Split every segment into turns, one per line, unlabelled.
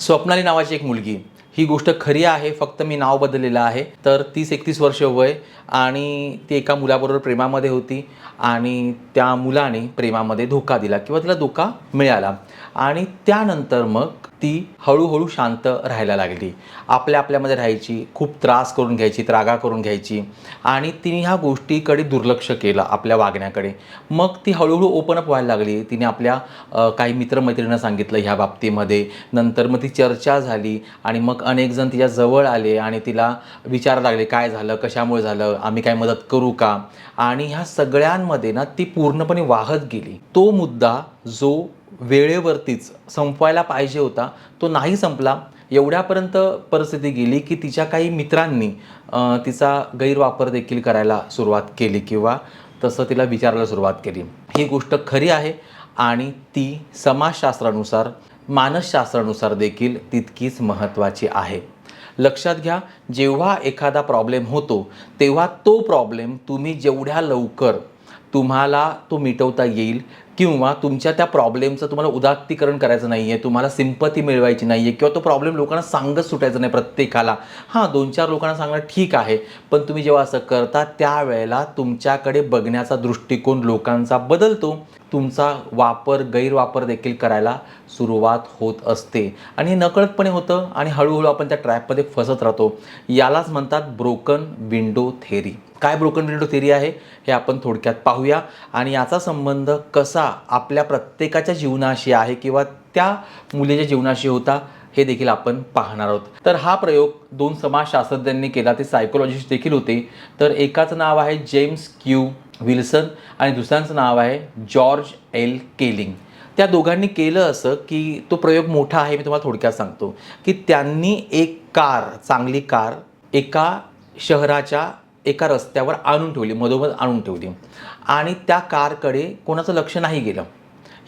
स्वप्नाली नावाची एक मुलगी. ही गोष्ट खरी आहे फक्त मी नाव बदललेलं आहे. तर तीस एकतीस वर्ष वय आणि ती एका मुलाबरोबर प्रेमामध्ये होती आणि त्या मुलाने प्रेमामध्ये धोका दिला किंवा तिला धोका मिळाला. आणि त्यानंतर मग ती हळूहळू शांत राहायला लागली. आपल्या आपल्यामध्ये राहायची खूप त्रास करून घ्यायची त्रागा करून घ्यायची आणि तिने ह्या गोष्टीकडे दुर्लक्ष केलं आपल्या वागण्याकडे. मग ती हळूहळू ओपन अप व्हायला लागली. तिने आपल्या काही मित्रमैत्रिणींना सांगितलं ह्या बाबतीमध्ये. नंतर मग ती चर्चा झाली आणि मग अनेक जण तिच्या जवळ आले आणि तिला विचारायला लागले काय झालं? कशामुळे झालं? आम्ही काय मदत करू का? आणि ह्या सगळ्यांमध्ये ना ती पूर्णपणे वाहत गेली. तो मुद्दा जो वेळेवरतीच संपवायला पाहिजे होता. तो नाही संपला. एवढ्यापर्यंत परिस्थिती गेली की तिच्या काही मित्रांनी तिचा गैरवापर देखील करायला सुरुवात केली किंवा तसं तिला विचारायला सुरुवात केली. ही गोष्ट खरी आहे आणि ती समाजशास्त्रानुसार मानसशास्त्रानुसार देखील तितकीच महत्त्वाची आहे. लक्षात घ्या जेव्हा एखादा प्रॉब्लेम होतो तेव्हा तो प्रॉब्लेम तुम्ही जेवढ्या लवकर तुम्हाला तो मिटवता येईल किंवा तुमच्या त्या प्रॉब्लेमचं तुम्हाला उदात्तीकरण करायचं नाही आहे तुम्हाला सिंपती मिळवायची नाही आहे किंवा तो प्रॉब्लेम लोकांना सांगत सुटायचा नाही प्रत्येकाला. हां दोन चार लोकांना सांगणं ठीक आहे पण तुम्ही जेव्हा असं करता त्यावेळेला तुमच्याकडे बघण्याचा दृष्टिकोन लोकांचा बदलतो. तुमचा वापर गैरवापर देखील करायला सुरुवात होत असते. आणि हे नकळतपणे होतं आणि हळूहळू आपण त्या ट्रॅपमध्ये फसत राहतो. यालाच म्हणतात ब्रोकन विंडो थेरी. काय ब्रोकन विंडो थेरी आहे? हे आपण थोडक्यात पाहूया. आणि याचा संबंध कसा आपल्या प्रत्येकाच्या जीवनाशी आहे किंवा त्या मुलीच्या जीवनाशी होता हे देखील आपण पाहणार आहोत. तर हा प्रयोग दोन समाजशास्त्रज्ञांनी केला. ते सायकोलॉजिस्ट देखील होते. तर एकाचं नाव आहे जेम्स क्यू विल्सन आणि दुसऱ्यांचं नाव आहे जॉर्ज एल केलिंग. त्या दोघांनी केलं असं की तो प्रयोग मोठा आहे मी तुम्हाला थोडक्यात सांगतो. की त्यांनी एक कार चांगली कार एका शहराच्या एका रस्त्यावर आणून ठेवली मधोमध आणून ठेवली. आणि त्या कारकडे कोणाचं लक्ष नाही गेलं.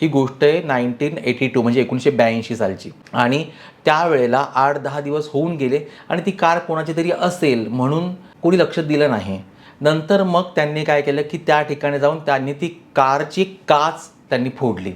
ही गोष्ट आहे नाईन्टीन एटी टू म्हणजे एकोणीसशे ब्याऐंशी सालची. आणि त्यावेळेला आठ दहा दिवस होऊन गेले आणि ती कार कोणाची तरी असेल म्हणून कोणी लक्ष दिलं नाही. नंतर मग त्यांनी काय केलं की त्या ठिकाणी जाऊन त्यांनी ती कारची काच त्यांनी फोडली.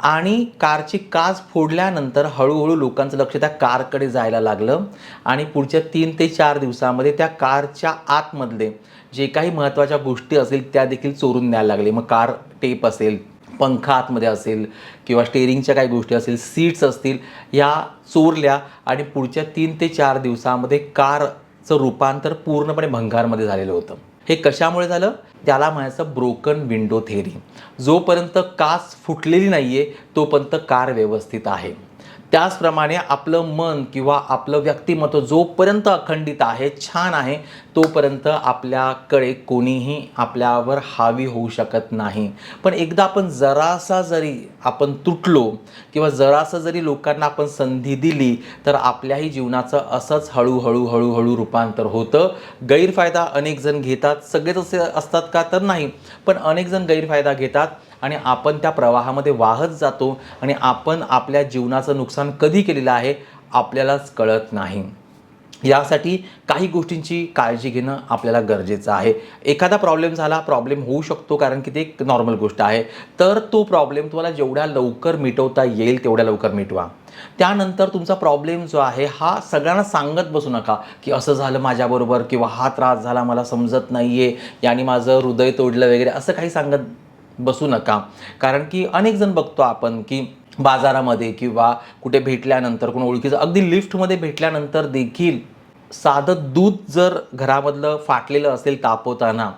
आणि कारची काच फोडल्यानंतर हळूहळू लोकांचं लक्ष त्या कारकडे जायला लागलं. आणि पुढच्या तीन ते चार दिवसामध्ये त्या कारच्या आतमधले जे काही महत्त्वाच्या गोष्टी असेल त्या देखील चोरून न्यायला लागले. मग कार टेप असेल पंखा आतमध्ये असेल किंवा स्टेरिंगच्या काही गोष्टी असेल सीट्स असतील या चोरल्या आणि पुढच्या तीन ते चार दिवसामध्ये कारचं रूपांतर पूर्णपणे भंगारमध्ये झालेलं होतं. हे कशामुळे झालं? त्याला म्हणायचं ब्रोकन विंडो थेरी जोपर्यंत काच फुटलेली नाही आहे तोपर्यंत कार व्यवस्थित आहे. त्याचप्रमाणे आपलं मन किंवा आपलं व्यक्तिमत्व जोपर्यंत अखंडित आहे छान आहे तोपर्यंत आपल्याकडे कोणीही आपल्यावर हावी होऊ शकत नाही. पण एकदा आपण जरासा जरी आपण तुटलो किंवा जरासं जरी लोकांना आपण संधी दिली तर आपल्याही जीवनाचं असंच हळूहळू हळूहळू रूपांतर होतं. गैरफायदा अनेक जण घेतात. सगळेच असे असतात का? तर नाही. पण अनेक जण गैरफायदा घेतात. आणि आपण त्या प्रवाहामध्ये वाहत जातो आणि आपण आपल्या जीवनाचं नुकसान कधी केलेलं आहे आपल्यालाच कळत नाही. यासाठी काही गोष्टींची काळजी घेणं आपल्याला गरजेचं आहे. एखादा प्रॉब्लेम झाला प्रॉब्लेम होऊ शकतो कारण की ते एक नॉर्मल गोष्ट आहे. तर तो प्रॉब्लेम तुम्हाला जेवढ्या लवकर मिटवता येईल तेवढ्या लवकर मिटवा. त्यानंतर तुमचा प्रॉब्लेम जो आहे हा सगळ्यांना सांगत बसू नका की असं झालं माझ्याबरोबर किंवा हा त्रास झाला मला समजत नाही आहे याने माझं हृदय तोडलं वगैरे असं काही सांगत बसू नका. कारण की अनेक जण बघतो आपण की बाजारामध्ये किंवा कुठे भेटल्यानंतर कोण ओळखीचं अगदी लिफ्टमध्ये भेटल्यानंतर देखील साधं दूध जर घरामधलं फाटलेलं असेल तापवताना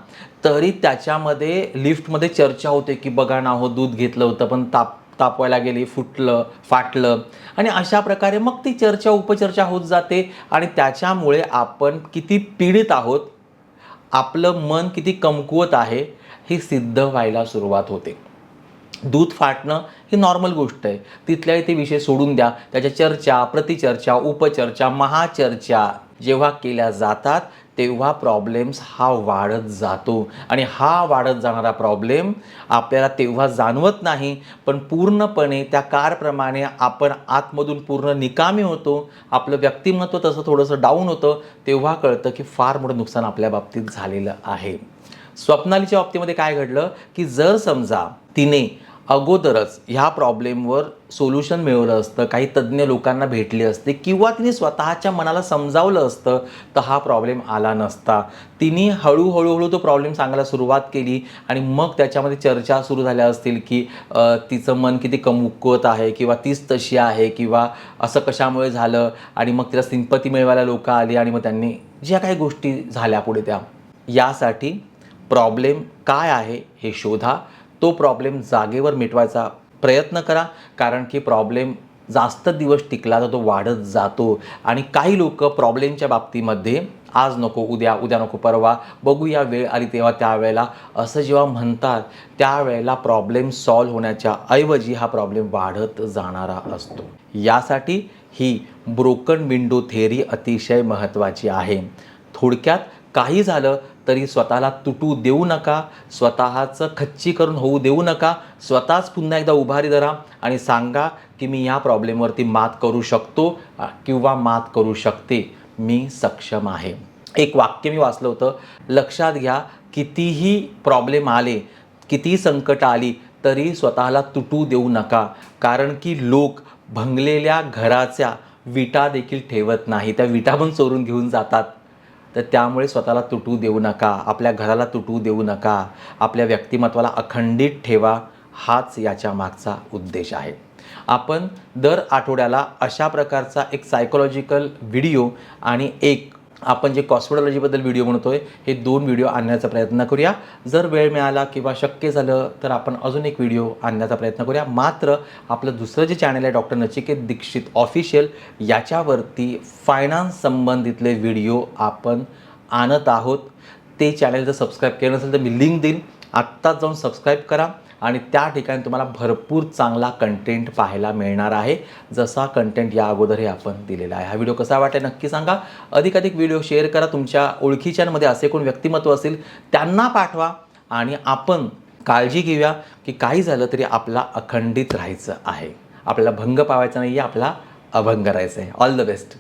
तरी त्याच्यामध्ये लिफ्टमध्ये चर्चा होते की बघा ना हो दूध घेतलं होतं पण ताप तापवायला गेली फुटलं फाटलं. आणि अशा प्रकारे मग ती चर्चा उपचर्चा होत जाते आणि त्याच्यामुळे आपण किती पीडित आहोत आपलं मन किती कमकुवत आहे ही सिद्ध व्हायला सुरुवात होते. दूध फाटणं ही नॉर्मल गोष्ट आहे. तिथल्या ते विषय सोडून द्या. त्याच्या चर्चा प्रतिचर्चा उपचर्चा महाचर्चा जेव्हा केल्या जातात तेव्हा प्रॉब्लेम्स हा वाढत जातो. आणि हा वाढत जाणारा प्रॉब्लेम आपल्याला तेव्हा जाणवत नाही पण पूर्णपणे त्या कारप्रमाणे आपण आतमधून पूर्ण निकामी होतो आपलं व्यक्तिमत्व तसं थोडंसं डाऊन होतं तेव्हा कळतं की फार मोठं नुकसान आपल्या बाबतीत झालेलं आहे. स्वप्नालीच्या बाबतीमध्ये काय घडलं की जर समजा तिने अगोदरच ह्या प्रॉब्लेमवर सोल्युशन मिळवलं असतं काही तज्ज्ञ लोकांना भेटले असते किंवा तिने स्वतःच्या मनाला समजावलं असतं तर हा प्रॉब्लेम आला नसता. तिने हळूहळूहळू तो प्रॉब्लेम सांगायला सुरुवात केली आणि मग त्याच्यामध्ये चर्चा सुरू झाल्या असतील की तिचं मन किती कमुकवत आहे किंवा तीच तशी आहे किंवा असं कशामुळे झालं आणि मग तिला सिंपती मिळवायला लोकं आली आणि मग त्यांनी ज्या काही गोष्टी झाल्या पुढे त्या. यासाठी प्रॉब्लेम काय आहे हे शोधा. तो प्रॉब्लेम जागेवर मिटवायचा प्रयत्न करा कारण की प्रॉब्लेम जास्त दिवस टिकला तर तो वाढत जातो. आणि काही लोक प्रॉब्लेमच्या बाबतीमध्ये आज नको उद्या उद्या नको परवा बघूया वेळ आली तेव्हा त्यावेळेला असं जेव्हा म्हणतात त्यावेळेला प्रॉब्लेम सॉल्व्ह होण्याच्या ऐवजी हा प्रॉब्लेम वाढत जाणारा असतो. यासाठी ही ब्रोकन विंडो थेअरी अतिशय महत्त्वाची आहे. थोडक्यात काही झालं तरी स्वतःला तुटू देऊ नका स्वतःचं खच्चीकरण होऊ देऊ नका स्वतःच पुन्हा एकदा उभारी धरा आणि सांगा की मी या प्रॉब्लेमवरती मात करू शकतो किंवा मात करू शकते. मी सक्षम आहे. एक वाक्य मी वाचलं होतं. लक्षात घ्या कितीही प्रॉब्लेम आले कितीही संकट आली तरी स्वतःला तुटू देऊ नका. कारण की लोक भंगलेल्या घराच्या विटा देखील ठेवत नाही त्या विटा पण चोरून घेऊन जातात. तर त्यामुळे स्वतःला तुटू देऊ नका आपल्या घराला तुटू देऊ नका आपल्या व्यक्तिमत्वाला अखंडित ठेवा हाच याच्या मागचा उद्देश आहे. आपण दर आठवड्याला अशा प्रकारचा एक सायकोलॉजिकल व्हिडिओ आणि एक आपण जे कॉस्मेटॉलॉजीबद्दल व्हिडिओ म्हणतो आहे हे दोन व्हिडिओ आणण्याचा प्रयत्न करूया. जर वेळ मिळाला किंवा शक्य झालं तर आपण अजून एक व्हिडिओ आणण्याचा प्रयत्न करूया. मात्र आपलं दुसरं जे चॅनल आहे डॉक्टर नचिकेत दीक्षित ऑफिशियल याच्यावरती फायनान्स संबंधितले व्हिडिओ आपण आणत आहोत. ते चॅनल जर सबस्क्राईब केलं नसेल तर मी लिंक देईन. आत्ताच जाऊन सबस्क्राईब करा. आणि त्या ठिकाणी तुम्हाला भरपूर चांगला कंटेंट पाहायला मिळणार आहे. जसा कंटेंट या अगोदरही आपण दिलेला आहे. हा व्हिडिओ कसा वाटला नक्की सांगा. अधिकाधिक व्हिडिओ शेअर करा. तुमच्या ओळखीच्यांमध्ये असे कोण व्यक्तिमत्व असेल त्यांना पाठवा आणि आपण काळजी घेऊया की काही झालं तरी आपला अखंडित राहायचं आहे. आपल्याला भंग पावायचा नाही आहे आपला अभंग करायचं आहे. All the best